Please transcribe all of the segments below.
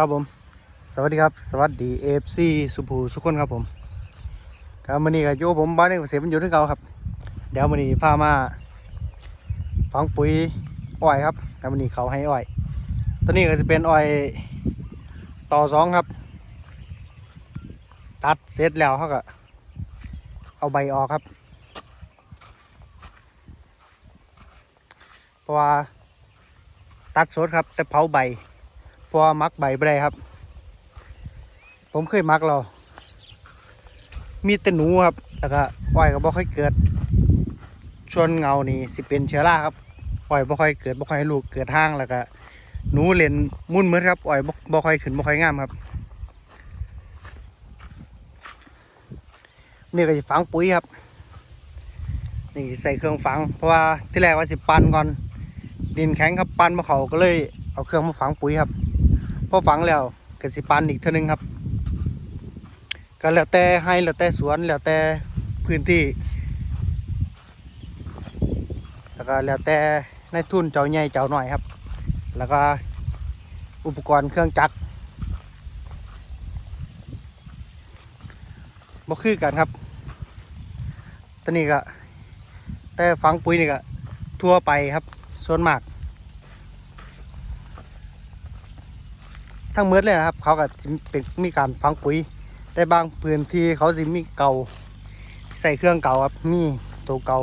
ครับผม สวัสดีครับ สวัสดีเอฟซีสุภูสุขคนครับผม ครับวันนี้ก็อยู่ผมบ้านในเกษตรมันอยู่ที่เก่าครับ เดี๋ยววันนี้พามาฝังปุ๋ยอ้อยครับแล้ววันนี้เขาให้อ้อย ตัวนี้ก็จะเป็นอ้อยต่อสองครับ ตัดเสร็จแล้วเขาก็เอาใบออกครับ เพราะว่าตัดสดครับ แต่เผาใบ เพราะมักใบไม่ได้ครับ ผมเคยมักเรา มีแต่หนูครับ แล้วก็อ้อยก็บ่ค่อยเกิด ชวนเงานี่สิเป็นเชื้อราครับอ้อยบ่ค่อยเกิดบ่ค่อยลูกเกิดห้างแล้วก็หนูเล่นมุ่นมืดครับอ้อยบ่บ่ค่อยขึ้นบ่ค่อยงามครับนี่ก็จะฝังปุ๋ยครับ นี่ใส่เครื่องฝัง เพราะว่าที่แรกว่าสิปันก่อน ดินแข็งครับปันมาเขาก็เลยเอาเครื่องมาฝังปุ๋ยครับ พอฝังแล้วก็สิปันอีกเท่านึงครับ ก็แล้วแต่ให้แล้วแต่สวนแล้วแต่พื้นที่ แล้วก็แล้วแต่ในทุนเจ้าใหญ่เจ้าหน่อยครับ แล้วก็อุปกรณ์เครื่องจักรบ่คือกันครับ ตอนนี้ก็แต่ฝังปุ๋ยนี่ก็ทั่วไปครับ ส่วนมาก ทั้งเมืดเลยนะครับ เขาก็เป็นมีการฝังปุ๋ย แต่บางพื้นที่เขาสิมีเก่าใส่เครื่องเก่าครับมีตัวเก่า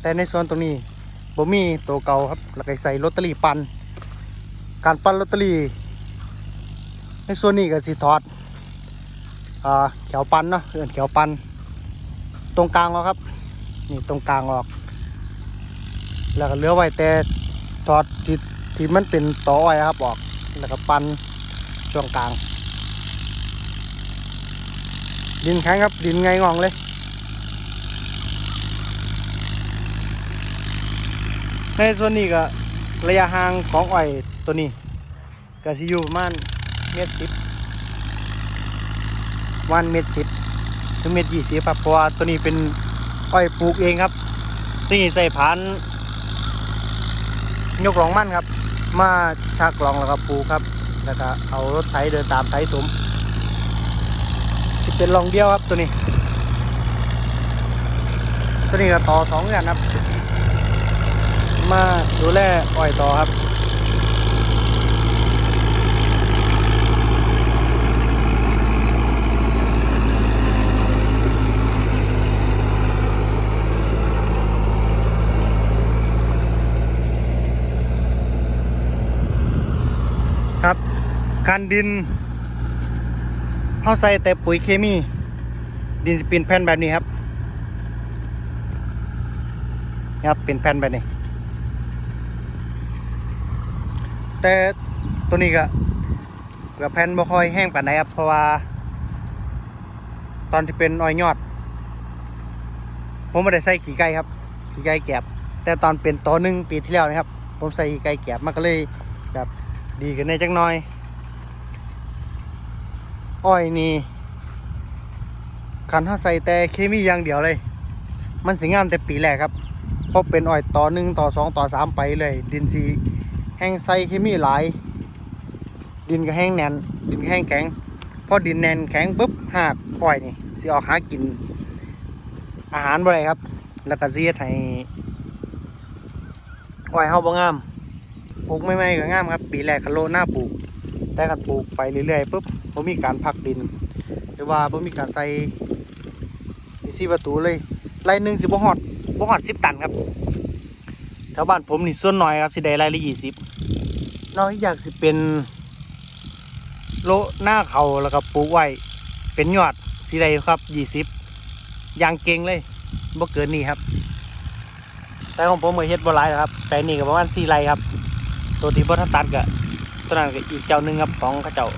แต่ในส่วนตรงนี้บ่มีตัวเก่าครับแล้วก็ใส่ลอตเตอรี่ปันการปั้นลอตเตอรี่ ในส่วนนี้ก็สิถอดอ่าเขียวปันเนาะเอื่นเขียวปัน ตรงกลางออกครับ นี่ตรงกลางออก แล้วก็เหลือไว้แต่ถอดที่ที่มันเป็นต่ออ้อยครับออก แล้วก็ปันช่วงกลาง ดินแข็งครับ ดินไงงองเลยในส่วนนี้ก็ระยะห่างของอ้อยตัวนี้ก็สิอยู่ประมาณเมตรสิบวันเมตรสิบถึงเมตรยี่สิบครับเพราะว่าตัวนี้เป็นอ้อยปลูกเองครับนี่ใส่ผานยกหลองมั่นครับ มาชักกลองแล้วก็ปูครับ แล้วก็เอารถไถเดินตามไถสมจะเป็นลองเดียวครับตัวนี้ ตัวนี้ก็ต่อสองงานครับ มาดูแลอ่อยต่อครับ การดินเขาใส่แต่ปุ๋ยเคมี ดินสปินแผ่นแบบนี้ครับครับเป็นแผ่นแบบนี้ แต่ตัวนี้ก็กับแผ่นบ่ค่อยแห้งปานใดครับเพราะว่า ตอนที่เป็นอ้อยยอด ผมไม่ได้ใส่ขี้ไก่ครับขี้ไก่แกบแต่ตอนเป็นตัวหนึ่งปีที่แล้วนะครับ ผมใส่ขี้ไก่แกบมันก็เลยแบบดีกันในจักหน่อย อ้อยนี่คันถ้าใส่แต่เคมีอย่างเดียวเลย มันสิงามแต่ปีแรกครับเพราะเป็นอ้อยต่อหนึ่งต่อสองต่อสามไปเลย ดินสีแห้งใส่เคมีหลาย ดินก็แห้งแน่น ดินแห้งแข็งพอดินแน่นแข็งปุ๊บหากอ้อยนี่สิออกหากิน อาหารบ่ได้ครับ แล้วก็เฮ็ดให้อ้อยเฮาบ่งามปลูกไม่ไม่ก็งามครับ ปีแรกคันโลหน้าปลูก แต่กันปลูกไปเรื่อยๆปุ๊บผมมีการพักดิน หรือว่าผมมีการใส่ซีประตูเลยไรหนึ่งสิบหอดบ่หอดสิบตันครับแถวบ้านผมนี่ส่วนน้อยครับสิได้ไรละยี่สิบนอกจากสิเป็นโลหน้าเขาแล้วก็ปลูกไว้เป็นยอดสิได้ครับยี่สิบยางเก่งเลยบ่เกินนี้ครับ แต่ของผมก็เฮ็ดบ่หลายหรครับแต่นี่ก็ประมาณสี่ไรครับ ตัวที่บ่ทันตัดก็ ตัวนั้นก็อีกเจ้าหนึ่งครับของเขาเจ้า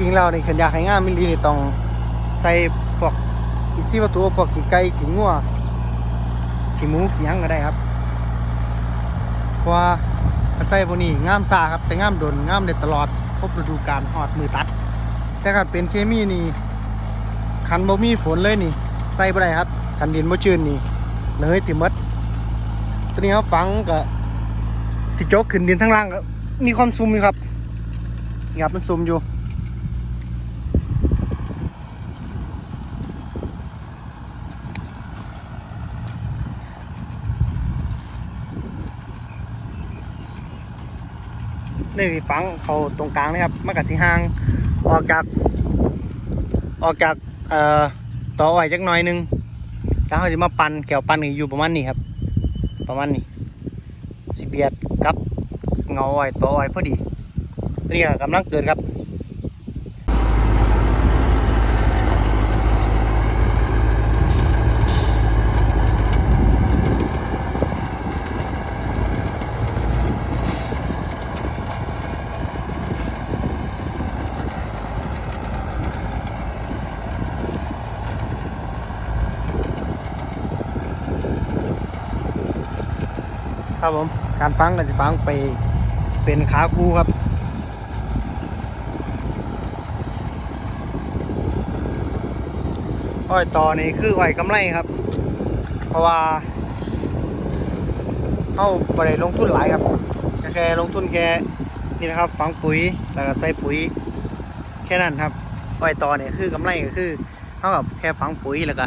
จริงๆแล้วนี่ขันยากให้งามมิลีนี่ต้องใส่ พวกอิซี่ประตูพวกขี้ไก่ขี้งัวขี้หมูขี้หยังก็ได้ครับเพราะว่าอาศัยพวกนี้งามซาครับแต่งามโดนงามได้ตลอดครบฤดูกาลหอดมือตัด แต่ถ้าเป็นเคมีนี่คันบ่มีฝนเลยนี่ ใส่บ่ได้ครับคันดินบ่ชื้นนี่เลยติหมดตัวนี้ครับฝังก็ที่โจกขึ้นดินทั้งล่างก็มีความซุ่มอยู่ครับนี่ครับมันซุ่มอยู่ นี่สิฝังเขาตรงกลางนะครับมันกับสีห่างออกจากออกจากเอ่อต่ออ้อยจักหน่อยหนึงแล้วเขาจะมาปั่นแกวปั่นนี่อยู่ประมาณนี้ครับ ประมาณนี้สิเบียดกับเงาอ้อยต่ออ้อยพอดีนี่ก็กำลังเกิดครับ ครับผม การฟังก็จะฟังไปเป็นขาคู่ครับอ้อยต่อนี่คืออ้อยกำไรครับ เพราะว่าเขาบริลงทุนหลายครับแค่ลงทุนแค่นี่นะครับฝังปุ๋ยแล้วก็ใส่ปุ๋ย แค่นั้นครับอ้อยต่อเนี่ยคือกำไรก็คือเท่ากับแค่ฝังปุ๋ยแล้วก็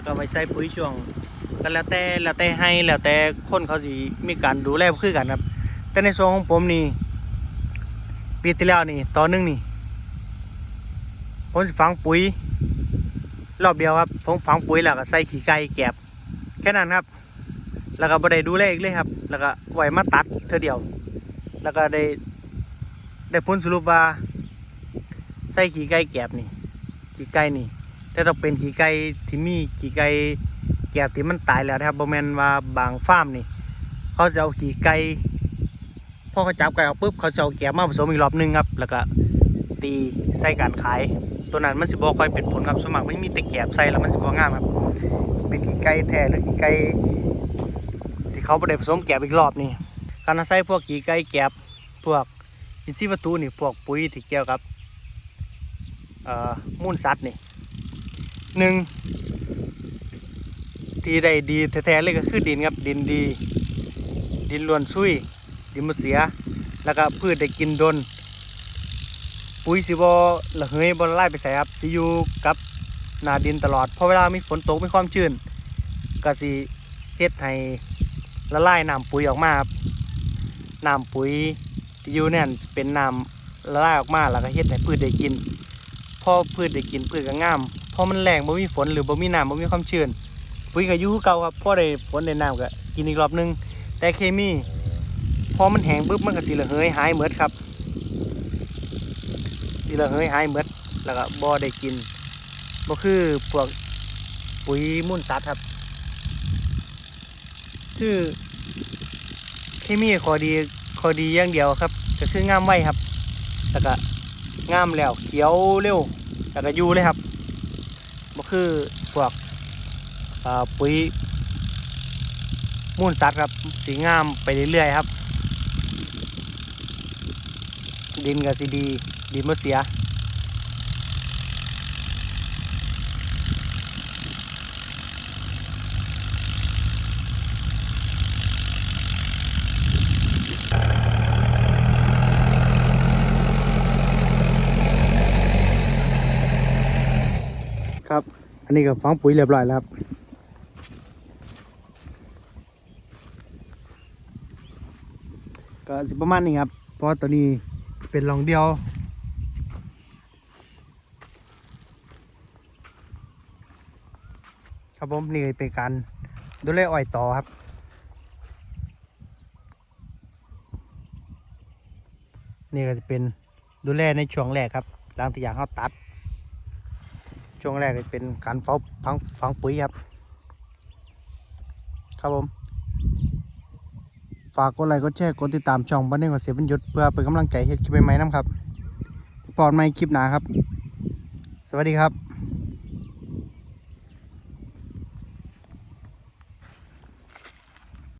แล้วก็ไปใส่ปุ๋ยช่วงก็แล้วแต่แล้วแต่ให้แล้วแต่คนเขาสิมีการดูแลคือกันครับ แต่ในส่วนของผมนี่ปีที่แล้วนี่ต่อหนึงนี่ผมฝังปุ๋ย รอบเดียวครับผมฝังปุ๋ยแล้วก็ใส่ขี้ไก่แกบแค่นั้นครับ แล้วก็บ่ได้ดูแลอีกเลยครับ แล้วก็ไหวมาตัดเท่อเดียว แล้วก็ได้ได้ผลสรุปว่าใส่ขี้ไก่แกบนี่ขี้ไก่นี่ แต่ต้องเป็นขี้ไก่ที่มีขี้ไก่แก่ที่มันตายแล้วนะครับบ่แมนว่าบางฟาร์มนี่ เขาจะเอาขี้ไก่พอเขาจับไก่ออกปุ๊บเขาจะเอาแกบมาผสมอีกรอบนึงครับ แล้วก็ตีใส่การขาย ตัวนั้นมันสิบ่ค่อยเป็นผลครับสมัครไมันมีแต่แกบใส่แล้วมันสิบ่งามครับ เป็นขี้ไก่แท้หรือขี้ไก่ที่เขาบ่ได้ผสมแกบอีกรอบนี่การเอาใส่พวกขี้ไก่แกบพวกอินทรีย์วัตถุนี่พวกปุ๋ยที่เกี่ยวกับมูลสัตว์นี่ หนึ่งที่ได้ดีแท้ๆเลยก็คือดินครับดินดี ดินล้วนซุยดินมะเสีย แล้วก็พืชได้กินดน ปุ๋ยสิบละเหยบอละลายไปใส่ครับสิอยู่กับหนาดินตลอดพราะเวลามีฝนตกมีความชื้นก็สิเฮ็ดให้ละลายน้ำปุ๋ยออกมาครับน้ำปุ๋ยที่อยู่เนี่ยเป็นน้ำละลายออกมาแล้วก็เฮ็ดให้พืชได้กินพอพืชได้กินพืชก็งาม อมันแรงบ่มีฝนหรือบ่มีน้ำบ่มีความชื้นปุ๋ยก็อยู่คือเก่าครับพอได้ฝนได้น้ำก็กินอีกรอบหนึง แต่เคมีพอมันแห้งปุ๊บมันก็สิระเหยหายเหมือดครับสิระเหยหายเหมือดแล้วก็บ่ได้กินบ่คือพวกปุ๋ยมูลสัตว์ครับ คือเคมีข้อดีข้อดีอย่างเดียวครับ ก็คืองามไวครับแล้วก็งามแล้วเขียวเร็วแล้วก็ยูเลยครับ มันคือพวกปุ๋ยมูลสัตว์ครับสีงามไปเรื่อยๆครับ ดินก็สีดีดินมเสีย ครับ อันนี้ก็ฝังปุ๋ยเรียบร้อยแล้วครับก็สิประมาณนี้ครับ เพราะตัวนี้เป็นรองเดียวครับผมนี่เป็นการดูแลอ้อยต่อครับนี่ก็จะเป็นดูแลในช่วงแรกครับหลังที่อยางเขาตัด ช่วงแรกเป็นการเฝ้าฝังฝังปุ๋ยครับ ครับผม ฝากกดไลค์กดแชร์กดติดตามช่องบ้านเน่งกับเสียบรรยุทธ์เพื่อเป็นกำลังใจเฮ็ดคลิปใหม่ๆน้ำครับปลอดไม่คลิปหนาครับ สวัสดีครับ